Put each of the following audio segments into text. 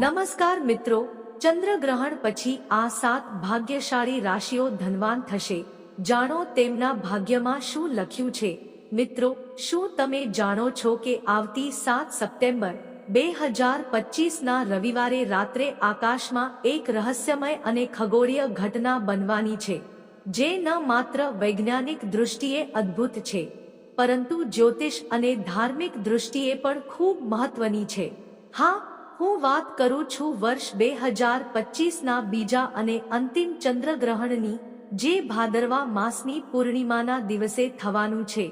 નમસ્કાર મિત્રો, ચંદ્રગ્રહણ પછી આ સાત ભાગ્યશાળી રાશિઓ ધનવાન થશે. જાણો તેમના ભાગ્યમાં શું લખ્યું છે? મિત્રો, શું તમે જાણો છો કે આવતી સાત સપ્ટેમ્બર, બે હજાર પચીસના રવિવારે રાત્રે આકાશમાં એક રહસ્યમય અને ખગોળીય ઘટના બનવાની છે, જે ન માત્ર વૈજ્ઞાનિક દૃષ્ટિએ અદ્ભુત છે, પરંતુ જ્યોતિષ અને ધાર્મિક દૃષ્ટિએ પણ ખૂબ મહત્વની છે. હા હું વાત કરું છું વર્ષ બે હજાર પચીસના બીજા અને અંતિમ ચંદ્રગ્રહણની, જે ભાદરવા માસની પૂર્ણિમાના દિવસે થવાનું છે.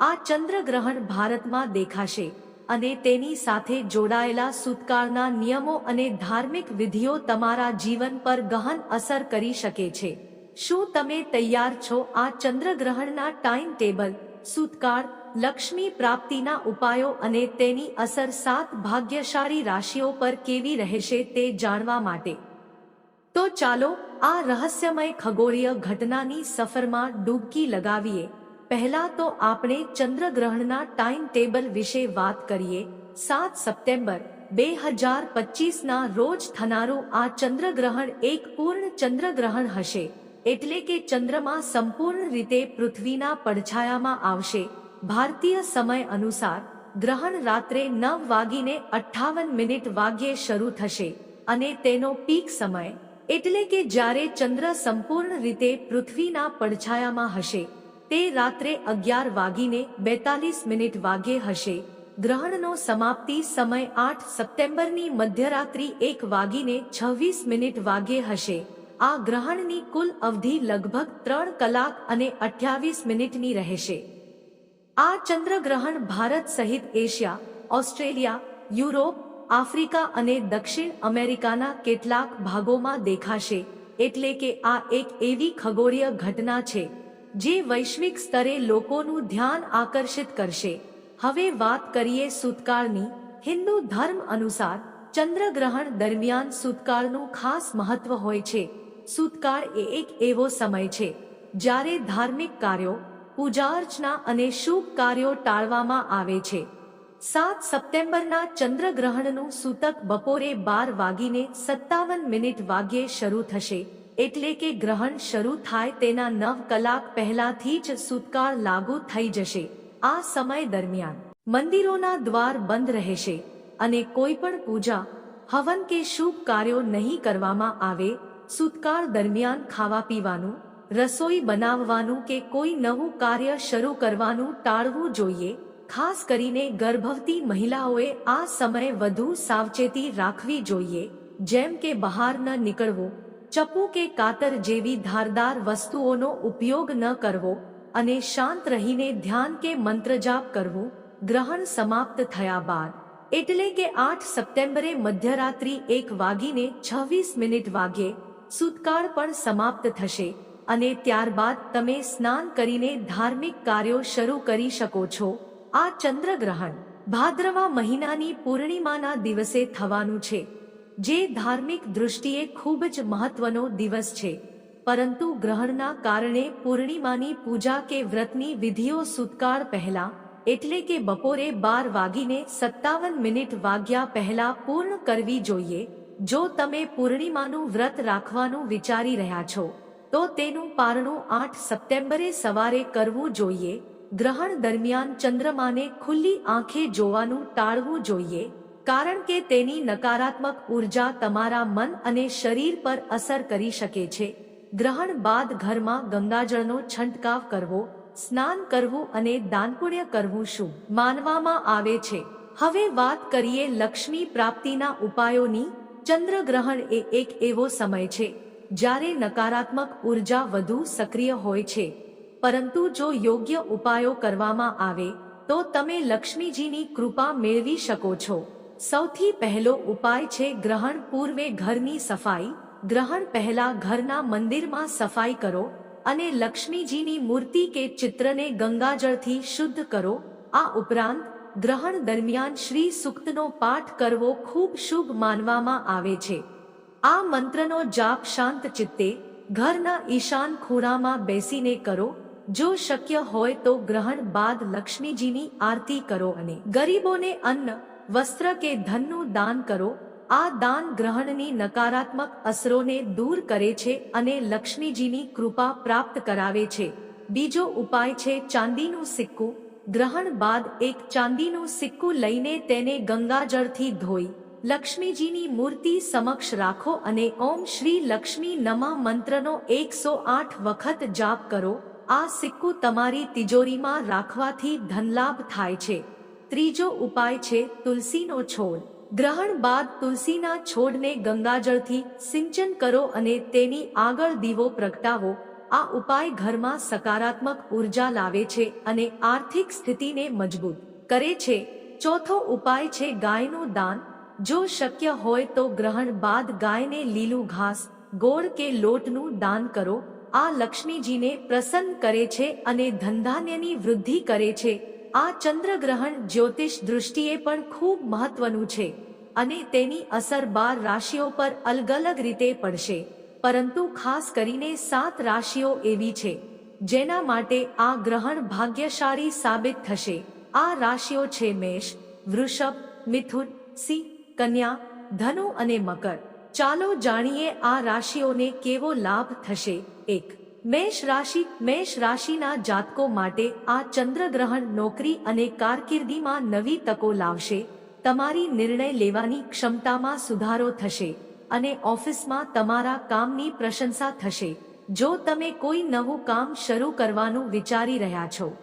આ ચંદ્રગ્રહણ ભારતમાં દેખાશે અને તેની સાથે જોડાયેલા સૂતકાળના નિયમો અને ધાર્મિક વિધિઓ તમારા જીવન પર ગહન અસર કરી શકે છે. શું તમે તૈયાર છો આ ચંદ્રગ્રહણના ટાઈમ ટેબલ સૂતકાળ, લક્ષ્મી પ્રાપ્તિના ઉપાયો અને તેની અસર સાત ભાગ્યશાળી રાશિઓ પર કેવી રહેશે તે જાણવા માટે? તો ચાલો આ રહસ્યમય ખગોળીય ઘટનાની સફરમાં ડૂબકી લગાવીએ. પહેલા તો આપણે ચંદ્રગ્રહણના ટાઈમ ટેબલ વિશે વાત કરીએ. સાત સપ્ટેમ્બર, બે હજાર પચીસના રોજ થનારું આ ચંદ્રગ્રહણ એક પૂર્ણ ચંદ્રગ્રહણ હશે. એટલે કે ચંદ્રમા સંપૂર્ણ રીતે પૃથ્વીના પડછાયામાં આવશે. ભારતીય સમય અનુસાર, ગ્રહણ રાત્રે નવ વાગીને અઠ્ઠાવન મિનિટ વાગ્યે શરૂ થશે અને તેનો પીક સમય એટલે કે જ્યારે ચંદ્ર સંપૂર્ણ રીતે પૃથ્વીના પડછાયામાં હશે, તે રાત્રે અગિયાર વાગીને બેતાલીસ મિનિટ વાગ્યે હશે. ગ્રહણનો સમાપ્તિ સમય આઠ સપ્ટેમ્બરની મધ્યરાત્રિ એક વાગીને છવ્વીસ મિનિટ વાગ્યે હશે. આ ગ્રહણની કુલ અવધિ લગભગ ત્રણ કલાક અને અઠ્યાવીસ મિનિટની રહેશે. આ ચંદ્રગ્રહણ ભારત સહિત એશિયા, ઓસ્ટ્રેલિયા, યુરોપ, આફ્રિકા અને દક્ષિણ અમેરિકાના કેટલાક ભાગોમાં દેખાશે, એટલે કે આ એક એવી ખગોળીય ઘટના છે, જે વૈશ્વિક સ્તરે લોકોનું ધ્યાન આકર્ષિત કરશે. હવે વાત કરીએ સૂતકાળની. હિન્દુ ધર્મ અનુસાર ચંદ્રગ્રહણ દરમિયાન સૂતકાળનું ખાસ મહત્વ હોય છે. સૂતકાળ એ એક એવો સમય છે, જ્યારે ધાર્મિક કાર્યો પૂજા અર્ચના અને શુભ કાર્યો ટાળવામાં આવે છે. સાત સપ્ટેમ્બરના ચંદ્રગ્રહણનું સૂતક બપોરે બાર વાગીને સત્તાવન મિનિટ વાગ્યે શરૂ થશે, એટલે કે ગ્રહણ શરૂ થાય તેના નવ કલાક પહેલાથી જ સૂતકાળ લાગુ થઈ જશે. આ સમય દરમિયાન મંદિરોના દ્વાર બંધ રહેશે અને કોઈ પણ પૂજા, હવન કે શુભ કાર્યો નહીં કરવામાં આવે સૂતકાળ દરમિયાન ખાવા પીવાનું, રસોઈ બનાવવાનું કે કોઈ નવું કાર્ય શરૂ કરવાનું ટાળવું જોઈએ. ખાસ કરીને ગર્ભવતી મહિલાઓએ આ સમયે વધુ સાવચેતી રાખવી જોઈએ. જેમ કે બહાર ન નીકળવું, ચપ્પુ કે કાતર જેવી ધારદાર વસ્તુઓનો ઉપયોગ ન કરવો અને શાંત રહીને ધ્યાન કે મંત્રજાપ કરવું, ગ્રહણ સમાપ્ત થયા બાદ. એટલે કે આઠ સપ્ટેમ્બરે મધ્યરાત્રિ એક વાગીને છવ્વીસ મિનિટ વાગ્યે સૂતકાળ પણ સમાપ્ત થશે અને ત્યારબાદ તમે સ્નાન કરીને ધાર્મિક કાર્યો શરૂ કરી શકો છો. આ ચંદ્રગ્રહણ ભાદ્રવા મહિનાની પૂર્ણિમાના દિવસે થવાનું છે, જે ધાર્મિક દૃષ્ટિએ ખૂબ જ મહત્વનો દિવસ છે. પરંતુ ગ્રહણના કારણે પૂર્ણિમાની પૂજા કે વ્રતની વિધિઓ સૂતકાળ પહેલા, એટલે કે બપોરે બાર વાગીને સત્તાવન મિનિટ વાગ્યા પહેલા પૂર્ણ કરવી જોઈએ. જો તમે પૂર્ણિમાનું વ્રત રાખવાનું વિચારી રહ્યા છો, તો તેનું પારણું આઠ સપ્ટેમ્બરે સવારે કરવું જોઈએ. ગ્રહણ દરમિયાન ચંદ્રમાને ખુલ્લી આંખે જોવાનું ટાળવું જોઈએ, કારણ કે તેની નકારાત્મક ઊર્જા તમારા મન અને શરીર પર અસર કરી શકે છે. ગ્રહણ બાદ ઘરમાં ગંગાજળનો છંટકાવ કરવો, સ્નાન કરવું અને દાનપુણ્ય કરવું શું માનવામાં આવે છે. હવે વાત કરીએ લક્ષ્મી પ્રાપ્તિના ઉપાયોની. ચંદ્રગ્રહણ એ એક એવો સમય છે, જ્યારે નકારાત્મક ઊર્જા વધુ સક્રિય હોય છે. પરંતુ જો યોગ્ય ઉપાયો કરવામાં આવે, તો તમે લક્ષ્મીજીની કૃપા મેળવી શકો છો. સૌથી પહેલો ઉપાય છે ગ્રહણ પૂર્વે ઘરની સફાઈ. ગ્રહણ પહેલા ઘરના મંદિરમાં સફાઈ કરો અને લક્ષ્મીજીની મૂર્તિ કે ચિત્રને ગંગાજળથી શુદ્ધ કરો. આ ઉપરાંત ગ્રહણ દરમિયાન શ્રી સુક્તનો પાઠ કરવો ખૂબ શુભ માનવામાં આવે છે. આ મંત્રનો જાપ શાંત ચિત્તે, ઘરના ઈશાન ખૂણામાં બેસીને કરો. જો શક્ય હોય તો ગ્રહણ બાદ લક્ષ્મીજીની આરતી કરો અને ગરીબોને અન્ન, વસ્ત્ર કે ધનનું દાન કરો. આ દાન ગ્રહણની નકારાત્મક અસરોને દૂર કરે છે અને લક્ષ્મીજીની કૃપા પ્રાપ્ત કરાવે છે. બીજો ઉપાય છે ચાંદીનું સિક્કું. ગ્રહણ બાદ એક ચાંદીનું સિક્કું લઈને તેને ગંગાજળથી ધોઈ, લક્ષ્મીજીની મૂર્તિ સમક્ષ રાખો અને ઓમ શ્રી લક્ષ્મી નમા મંત્રનો એકસો આઠ વખત જાપ કરો. આ સિક્કું તમારી તિજોરીમાં રાખવાથી ધનલાભ થાય છે. ત્રીજો ઉપાય છે તુલસીનો છોડ. ગ્રહણ બાદ તુલસીના છોડને ગંગાજળથી સિંચન કરો અને તેની આગળ દીવો પ્રગટાવો. આ ઉપાય ઘરમાં સકારાત્મક ઊર્જા લાવે છે અને આર્થિક સ્થિતિને મજબૂત કરે છે. ચોથો ઉપાય છે ગાયનું દાન. જો શક્ય હોય તો ગ્રહણ બાદ ગાયને લીલું ઘાસ, ગોળ કે લોટનું દાન કરો. આ લક્ષ્મીજીને પ્રસન્ન કરે છે અને ધનધાન્યની વૃદ્ધિ કરે છે. આ ચંદ્રગ્રહણ જ્યોતિષ દૃષ્ટિએ પણ ખૂબ મહત્વનું છે અને તેની અસર બાર રાશિઓ પર અલગ અલગ રીતે પડશે. પરંતુ ખાસ કરીને સાત રાશિઓ એવી છે, જેના માટે આ ગ્રહણ ભાગ્યશાળી સાબિત થશે. આ રાશિઓ છે મેષ, વૃષભ, મિથુન, સિંહ, કન્યા, ધનુ અને મકર. ચાલો જાણીએ આ રાશિઓને કેવો લાભ થશે. એક, મેષ રાશિ, મેષ રાશિના જાતકો માટે આ ચંદ્રગ્રહણ નોકરી અને કારકિર્દીમાં નવી તકો લાવશે. તમારી નિર્ણય લેવાની ક્ષમતામાં સુધારો થશે. અને ઓફિસમાં તમારા કામની પ્રશંસા થશે. જો તમે કોઈ નવું કામ શરૂ કરવાનું વિચારી રહ્યા છો,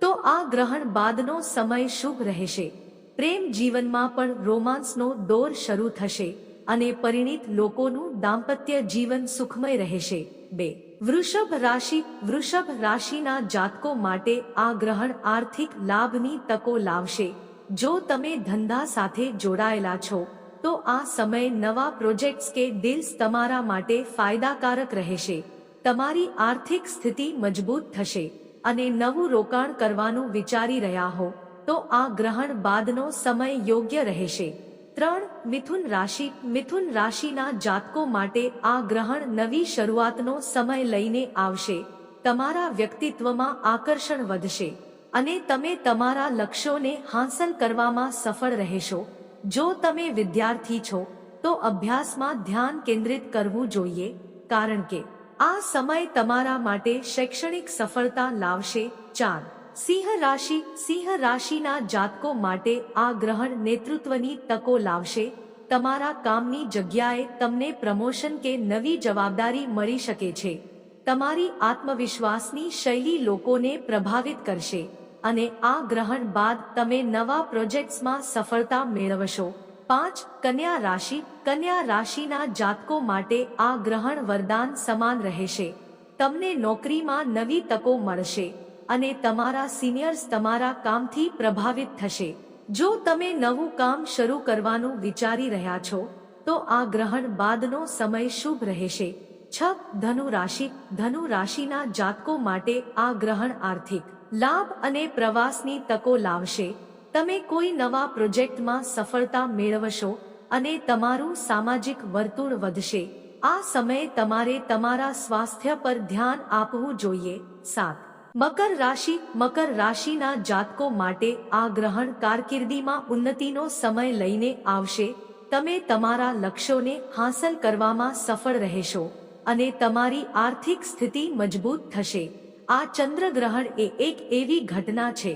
તો આ ગ્રહણ બાદનો સમય શુભ રહેશે. પ્રેમ જીવનમાં પણ રોમાન્સનો દોર શરૂ થશે અને પરિણિત લોકોનું દાંપત્ય જીવન સુખમય રહેશે. બે, વૃષભ રાશિ, વૃષભ રાશિના જાતકો માટે આ ગ્રહણ આર્થિક લાભની તકો લાવશે. જો તમે ધંધા સાથે જોડાયેલા છો તો આ સમય નવા પ્રોજેક્ટ્સ કે ડીલ્સ તમારા માટે ફાયદાકારક રહેશે. તમારી આર્થિક સ્થિતિ મજબૂત થશે અને નવું રોકાણ કરવાનું વિચારી રહ્યા હો. તો આ ગ્રહણ બાદનો સમય યોગ્ય રહેશે. ત્રણ, મિથુન રાશિ, મિથુન રાશિના જાતકો માટે આ ગ્રહણ નવી શરૂઆતનો સમય લઈને આવશે. તમારા વ્યક્તિત્વમાં આકર્ષણ વધશે અને તમે તમારા લક્ષ્યોને હાંસલ કરવામાં સફળ રહેશો. જો તમે વિદ્યાર્થી છો, તો અભ્યાસમાં ધ્યાન કેન્દ્રિત કરવું જોઈએ, કારણ કે આ સમય તમારા માટે શૈક્ષણિક સફળતા લાવશે. ચાર. સિંહ રાશિ. સિંહ રાશિના જાતકો માટે આ ગ્રહણ નેતૃત્વની તકો લાવશે. તમારા કામની જગ્યાએ તમને પ્રમોશન કે નવી જવાબદારી મળી શકે છે. તમારી આત્મવિશ્વાસની શૈલી લોકોને પ્રભાવિત કરશે. અને આ ગ્રહણ બાદ તમે નવા પ્રોજેક્ટ્સમાં સફળતા મેળવશો. પાંચ, કન્યા રાશિ. કન્યા રાશિના જાતકો માટે આ ગ્રહણ વરદાન સમાન રહેશે. તમને નોકરીમાં નવી તકો મળશે અને તમારા સિનિયર્સ તમારા કામથી પ્રભાવિત થશે. જો તમે નવું કામ શરૂ કરવાનું વિચારી રહ્યા છો, તો આ ગ્રહણ બાદનો સમય શુભ રહેશે. છ, ધનુ રાશિ. ધનુ રાશિના જાતકો માટે આ ગ્રહણ આર્થિક લાભ અને પ્રવાસની તકો લાવશે. તમે કોઈ નવા પ્રોજેક્ટમાં સફળતા મેળવશો અને તમારું સામાજિક વર્તુળ વધશે. આ સમયે તમારે તમારા સ્વાસ્થ્ય પર ધ્યાન આપવું જોઈએ. સાત. મકર રાશિ, મકર રાશિના જાતકો માટે આ ગ્રહણ કારકિર્દીમાં ઉન્નતિનો સમય લઈને આવશે. તમે તમારા લક્ષ્યોને હાંસલ કરવામાં સફળ રહેશો અને તમારી આર્થિક સ્થિતિ મજબૂત થશે. આ ચંદ્રગ્રહણ એ એક એવી ઘટના છે,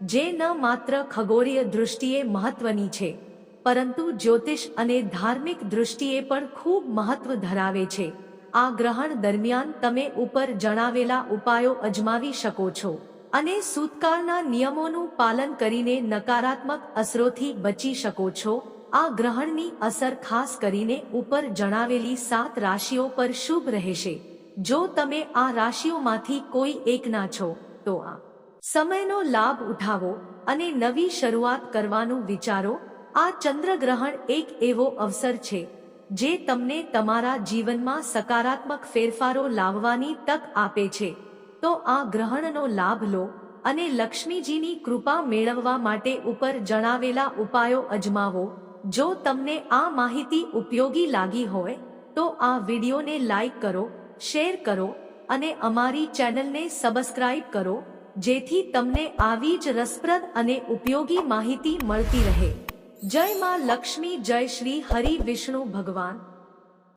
જે ન માત્ર ખગોળીય દૃષ્ટિએ મહત્વની છે, પરંતુ જ્યોતિષ અને ધાર્મિક દૃષ્ટિએ પણ ખૂબ મહત્વ ધરાવે છે. આ ગ્રહણ દરમિયાન તમે ઉપર જણાવેલા ઉપાયો અજમાવી શકો છો અને સૂતકાળના નિયમોનું પાલન કરીને નકારાત્મક અસરોથી બચી શકો છો. આ ગ્રહણની અસર ખાસ કરીને ઉપર જણાવેલી સાત રાશિઓ પર શુભ રહેશે. જો તમે આ રાશિઓમાંથી કોઈ એકના છો, તો આ સમયનો લાભ ઉઠાવો અને નવી શરૂઆત કરવાનું વિચારો. આ ચંદ્રગ્રહણ એક એવો અવસર છે, જે તમને તમારા જીવનમાં સકારાત્મક ફેરફારો લાવવાની તક આપે છે. તો આ ગ્રહણનો લાભ લો અને લક્ષ્મીજીની કૃપા મેળવવા માટે ઉપર જણાવેલા ઉપાયો અજમાવો. જો તમને આ માહિતી ઉપયોગી લાગી હોય, તો આ વિડીયોને લાઈક કરો શેર કરો અને અમારી ચેનલને સબસ્ક્રાઇબ કરો, જેથી તમને આવી જ રસપ્રદ અને ઉપયોગી માહિતી મળતી રહે. જય માં લક્ષ્મી, જય શ્રી હરિ વિષ્ણુ ભગવાન.